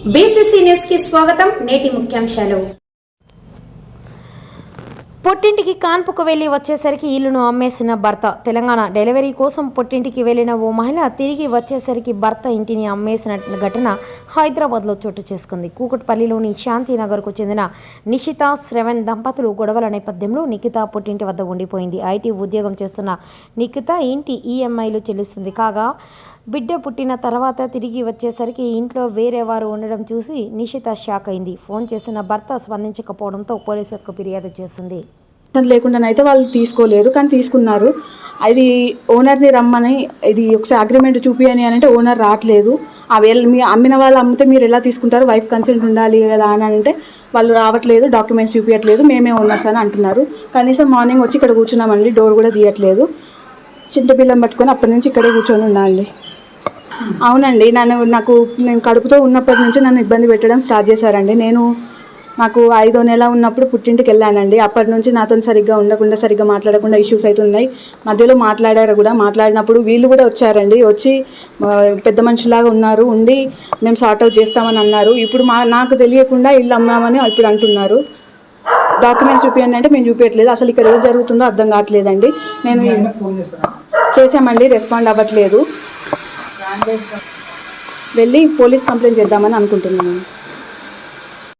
కి స్వాగతం నేటి ముఖ్యాంశాలు. పొట్టింటికి కాన్పుకు వెళ్ళి వచ్చేసరికి ఇల్లును అమ్మేసిన భర్త. తెలంగాణ డెలివరీ కోసం పొట్టింటికి వెళ్ళిన ఓ మహిళ తిరిగి వచ్చేసరికి భర్త ఇంటిని అమ్మేసిన ఘటన హైదరాబాద్లో చోటు చేసుకుంది. కూకట్పల్లిలోని శాంతినగర్కు చెందిన నిషిత శ్రవణ్ దంపతులు గొడవల నేపథ్యంలో నిఖిత పుట్టింటి వద్ద ఉండిపోయింది. ఐటీ ఉద్యోగం చేస్తున్న నిఖిత ఇంటి ఈఎంఐలు చెల్లిస్తుంది. కాగా బిడ్డ పుట్టిన తర్వాత తిరిగి వచ్చేసరికి ఇంట్లో వేరే వారు ఉండడం చూసి నిషిత షాక్ అయింది. ఫోన్ చేసిన భర్త స్పందించకపోవడంతో పోలీసులకు ఫిర్యాదు చేసింది. లేకుండా లేకుండానైతే వాళ్ళు తీసుకోలేరు కానీ తీసుకున్నారు. అది ఓనర్ని రమ్మని ఇది ఒకసారి అగ్రిమెంట్ చూపియని అని అంటే ఓనర్ రావట్లేదు. ఆ వేళ మీ అమ్మిన వాళ్ళు అమ్మితే మీరు ఎలా తీసుకుంటారు? వైఫ్ కన్సెంట్ ఉండాలి కదా అని అంటే వాళ్ళు రావట్లేదు డాక్యుమెంట్స్ చూపించట్లేదు మేమే ఓనర్స్ అని అంటున్నారు. కనీసం మార్నింగ్ వచ్చి ఇక్కడ కూర్చున్నామండి డోర్ కూడా తీయట్లేదు. చింతపిల్లం పట్టుకొని అప్పటి నుంచి ఇక్కడే కూర్చొని ఉండాలి. అవునండి నన్ను నాకు నేను కడుపుతో ఉన్నప్పటి నుంచి నన్ను ఇబ్బంది పెట్టడం స్టార్ట్ చేశారండి. నేను నాకు ఐదో నెల ఉన్నప్పుడు పుట్టింటికి వెళ్ళానండి. అప్పటి నుంచి నాతో సరిగ్గా ఉండకుండా సరిగ్గా మాట్లాడకుండా ఇష్యూస్ అవుతున్నాయి మధ్యలో మాట్లాడారు కూడా. మాట్లాడినప్పుడు వీళ్ళు కూడా వచ్చారండి. వచ్చి పెద్ద మనుషులాగా ఉన్నారు. ఉండి మేము సార్ట్ అవుట్ చేస్తామని అన్నారు. ఇప్పుడు మా నాకు తెలియకుండా ఇల్లు అమ్మామని ఇప్పుడు అంటున్నారు. డాక్యుమెంట్స్ చూపించండి అంటే మేము చూపించట్లేదు అసలు ఇక్కడ ఏం జరుగుతుందో అర్థం కావట్లేదండి. నేను చేసామండి రెస్పాండ్ అవ్వట్లేదు. వెళ్ళి పోలీస్ కంప్లైంట్ చేద్దామని అనుకుంటున్నాను.